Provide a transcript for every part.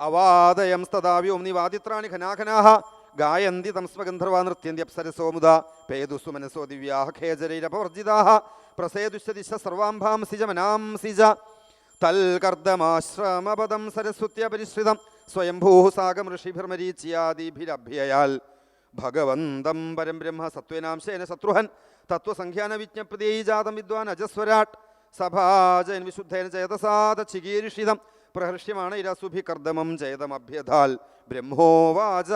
അവാദയം തഥാവ്യോംനി വാദിത്രാണി ഖനാഖനാഹ ഗായന്തി തംസ്മഗന്ധർവാ നൃത്യന്തി അപ്സരസോ മുദ പേതുസു മനസോ ദിവ്യാഹ ഖേജരൈരപവർജിതാഹ. പ്രസേതുശ്ച ദിശ സർവാംഭാംസിജ മനാംസിജ തൽകർദ്ദമാശ്രമപദം സരസ്വത്യപരിശ്രിതം സ്വയംഭൂ സാഗം ഋഷിഭിർമരീച്യാദിഭിരഭ്യയാൽ. ഭഗവന്തം പരം ബ്രഹ്മ സത്വനാംശേന ശത്രുഹൻ. തത്വസംഖ്യാന വിജ്ഞപ്തിയൈ ജാതം വിദ്വാൻ അജസ്വരാട്ട്. സഭാജൻ വിശുദ്ധേന ചേതസാദ ചികീരിഷിതം. പ്രഹർഷ്യമാണ് ഇരസുഭി കർദ്ദമം ചേതമഭ്യതാൽ ബ്രഹ്മോവാച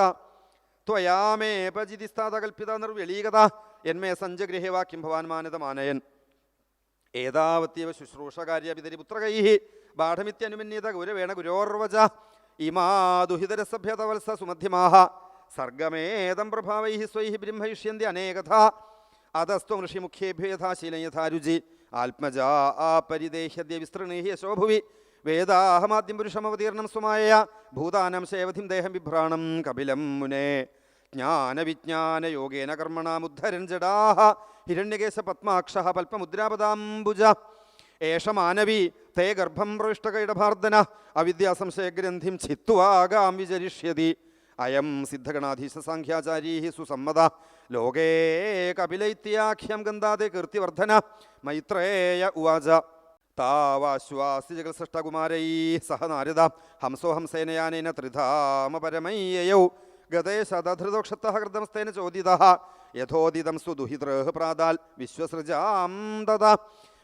ത്വയാമേ പജിതിസ്ഥാതകൽപിത നിർവ്യളീകത എന്മേ സഞ്ജഗൃഹേ വാക്യം ഭവാൻ മാനതമാനയൻ. ഏതാവത്യവ ശുശ്രൂഷകാര്യ പിതരി പുത്രകൈ ബാഠമിത്യനുമന്യത ഗുരവേണ ഗുരോർവച. ഇമാ ദുഹിതരസഭ്യതവത്സ സുമധ്യമാഹ. സർഗമേതം പ്രഭാവൈ സ്വൈ ബ്രഹ്മയിഷ്യന്തി അനേകഥ. അതസ്ത്വം ഋഷിമുഖ്യേഭ്യോ യഥാ ശീലം യഥാ രുചി ആത്മജാ ആ പരിദേഹ്യദ്യ വിസ്തൃണീഹി യശോഭുവി. വേദാഹമാദ്യം പുരുഷമവതീർണം സ്വമായ ഭൂതാനം ശേവധിം ദേഹം വിഭ്രാണം കപിലം മുനേ. ജ്ഞാനവിജ്ഞാന യോഗേന കർമ്മണാമുദ്ധരൻ ജഡാഹ. ഹിരണ്യകേശ പത്മാക്ഷ പൽപ്പമുദ്രാപദാംബുജ ഏഷ മാനവി തേ ഗർഭം പ്രവിഷ്ടകൈടഭാർദ്ദന അവിദ്യാസംശയഗ്രന്ഥിം ചിത്വാകാം വിചരിഷ്യതി. അയം സിദ്ധഗണാധീശ സാഖ്യാചാരീ സുസമ്മത. ലോകേ കപിലൈത്യാഖ്യം ഗന്ധാതെ കീർത്തിവർദ്ധന. മൈത്രേയ ഉവാച. താവാശ്വാസി ജഗത്സൃഷ്ടകുമാരൈ സഹ നാരദ ഹംസോ ഹംസേനയാനേന ത്രിധാമപരമയ്യയൗ ഗതേ ശതധൃതോക്ഷത്തഹൃതമസ്തേന ചോദിത യഥോദിതം സുദുഹിതൃഹ് പ്രാതാൽ വിശ്വസൃജാം തഥ.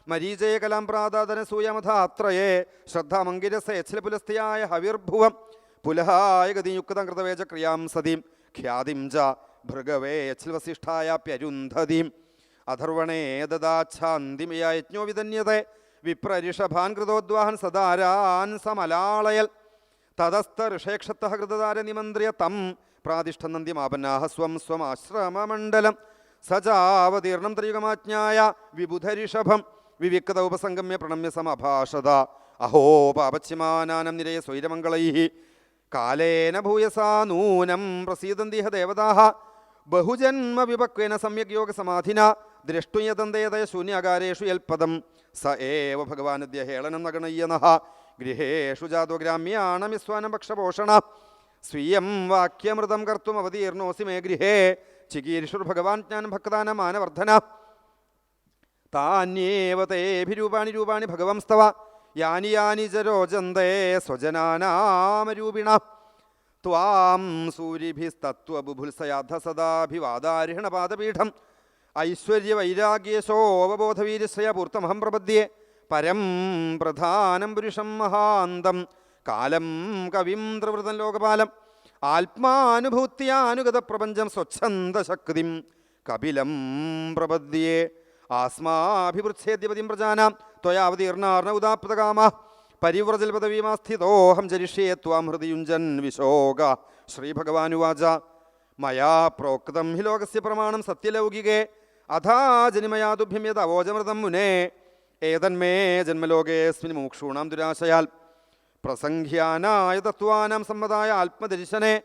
മരീചയ കലാം പ്രാതാദനസൂയമഥാത്രയേ ശ്രദ്ധാമങ്കിരസയച്ഛലപുലസ്ഥയായ ഹവിർഭുവം. പുലഹായ ഗതിയുക്തം കൃതവേച ക്രിയാം സതിം ഖ്യാതിം ച ഭൃഗവേ യച്ഛൽവസിഷ്ഠായാപ്യരുന്ധതീം അഥർവണേ ദദാച്ഛാന്തിമയ യജ്ഞോ വിദന്യതേ വിപ്രരിഷഭാൻ കൃതോദ്വാഹൻ സദാരാൻ സമലാളയൽ തതസ്ഥ ഋഷേക്ഷത്ത കൃതതാര നിമന്ത്രിയ തം പ്രാതിഷ്ഠനന്ദിമാപന്നാഹ സ്വം സ്വമാശ്രമമണ്ഡലം സജാവതീർണം ത്രിയുഗമാജ്ഞായ വിബുധരിഷഭം വിവിക്ത ഉപസംഗമ്യ പ്രണമ്യ സമഭാഷത അഹോ പാപച്യമാനാനം നിരയ സ്വൈരമംഗളൈ കാലേന ഭൂയസാ നൂനം പ്രസീദന്തിഹ ദേവതാഹ. ബഹുജന്മ വിപക്വേന സമ്യക് യോഗ സമാധിന. ദ്രഷ്ടുയതന്തേതയ ശൂന്യാകാരേഷു യൽപദം. സ ഏവ ഭഗവാനദ്യ ഹേളനം നഗണയ്യനഹ ഗൃഹേഷു ജാതോ ഗ്രാമ്യാണമിസ്വാനം ഭക്ഷപോഷണ സ്വീയം വാക്യമൃതം കർത്തും അവതീർണോസി മേ ഗൃഹേ. ചികീർഷുർ ഭഗവാൻ ജ്ഞാനം ഭക്താന മാനവർദ്ധന. താന്യേവ തേഭിരൂപാണി രൂപാണി ഭഗവംസ്തവ. യാനി യാനി ജരോജന്തേ സ്വജനാനാമരൂപിണ ത്വാം സൂരിഭിസ്തത്വബുഭുത്സയാധ സദാഭിവാദാരിഹണപാദപീഠം ഐശ്വര്യവൈരാഗ്യശോവബോധവീരശ്രയ പൂർത്തമഹം പ്രപദ്യേ. പരം പ്രധാനം പുരുഷം മഹാന്തം. കാലം കവിം ത്രിവൃതം ലോകപാലം. ആത്മാനുഭൂത്യാനുഗത പ്രപഞ്ചം സ്വച്ഛന്ദശക്തിം കപിലം പ്രപദ്യേ. ആസ്മാഭിവൃച്ഛേദ്യപതിം പ്രജാനാം. ത്വയാവതീർണാർണ ഉദാപ്തകാമ. പരിവ്രജൽ പദവീമാസ്ഥിതോഹം ജരിഷ്യേ ത്വാം ഹൃദയുഞ്ജൻ വിശോക. ശ്രീഭഗവാനുവാച മയാ പ്രോക്തം ഹി ലോകസ്യ പ്രമാണം സത്യലൗകികേ അഥാ ജനിമയാതുഭ്യം യത് അവോജമൃതം മുനേ. ഏതന്മേ ജന്മലോകേസ്മിൻ മൂക്ഷൂണാം ദുരാശയാൽ. പ്രസംഖ്യാനായ തത്വാനാം സമ്മതായ ആത്മദർശനെ.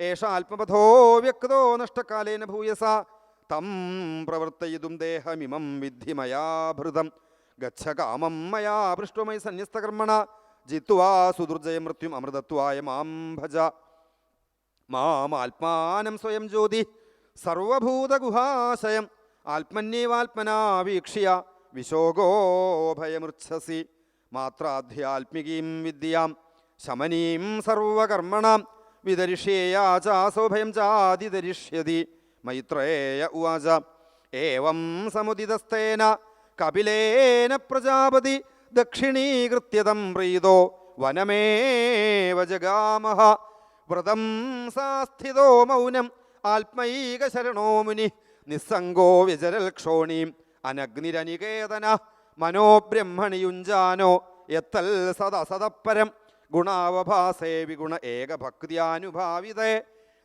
ഏഷ ആത്മപഥോ വ്യക്തോ നഷ്ടകാലേന ഭൂയസ. തം പ്രവർത്തയിതും ദേഹമിമം വിദ്ധി മയാഭൃതം ഗച്ഛ കാമം മയാ പൃഷ്ടമൈ സന്യസ്തകർമ്മണ. ജിത്വാ സുദുർജയ മൃത്യും അമൃതത്വായ മാം ഭജ. മാമാത്മാനം സ്വയം ജ്യോതി. സർവഭൂതഗുഹാശയം. ആത്മന്യേവാത്മനാ വീക്ഷ്യ. വിശോകോഭയമൃസി മാത്രാധ്യാത്മികീം വിദ്യാം. ശമനീം സർവകർമ്മണാം. വിതരിഷ്യേയാചാസോ ചാസോഭയം ചാതിതരിഷ്യതി. മൈത്രേയ ഉവാച. ഏവം സമുദിതസ്തേന കപിലേന പ്രജാപതി ദക്ഷിണീകൃത്യതം പ്രീതോ വനമേവ ജഗാമഹ. വ്രതം സാസ്ഥിതോ മൗനം ആത്മൈക ശരണോ മുനി. നിസ്സംഗോ വ്യജരൽ ക്ഷോണീം അനഗ്നിരനികേതന മനോബ്രഹ്മണിയുഞ്ചാനോ. എത്തൽ സദസദപ്പരം ഗുണാവഭാസേ വിഗുണ ഏകഭക്തിയാനുഭാവിതേ.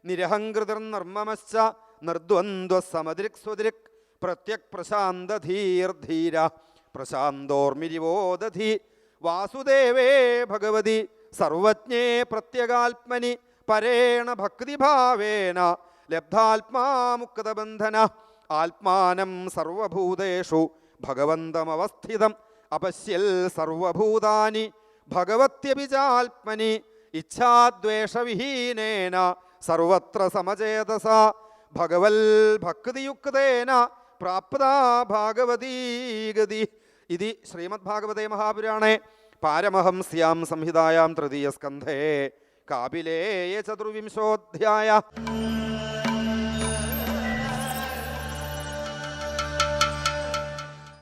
നിരഹങ്കൃതിർനർമ്മമശ്ച നിർദ്വന്ദ്വ സമദൃക് സ്വദൃക് പ്രത്യക് പ്രശാന്തധീർധീര പ്രശാന്തോർമിരിവോദധി. വാസുദേവേ ഭഗവതി സർവജ്ഞേ പ്രത്യകാത്മനി പരേണ ഭക്തിഭാവേന ലബ്ധാത്മാമുക്തബന്ധന. ആത്മാനം സർവഭൂതേഷു ഭഗവന്തമവസ്ഥിതം. അപശ്യൽ സർവഭൂതാനി ഭഗവത്യപിചാത്മനി ഇച്ഛാദ്വേഷവിഹീനേന സർവത്ര സമചേതസ ഭഗവൽ ഭക്തിയുക്തേന പ്രാപ്ത ഭാഗവതീഗതി ഇതി ശ്രീമദ്ഭാഗവതേ മഹാപുരാണേ. പാരമഹംസ്യാം സംഹിതായാം തൃതീയസ്കന്ധേ കാപിലേയ ചതുർവിംശോധ്യായ.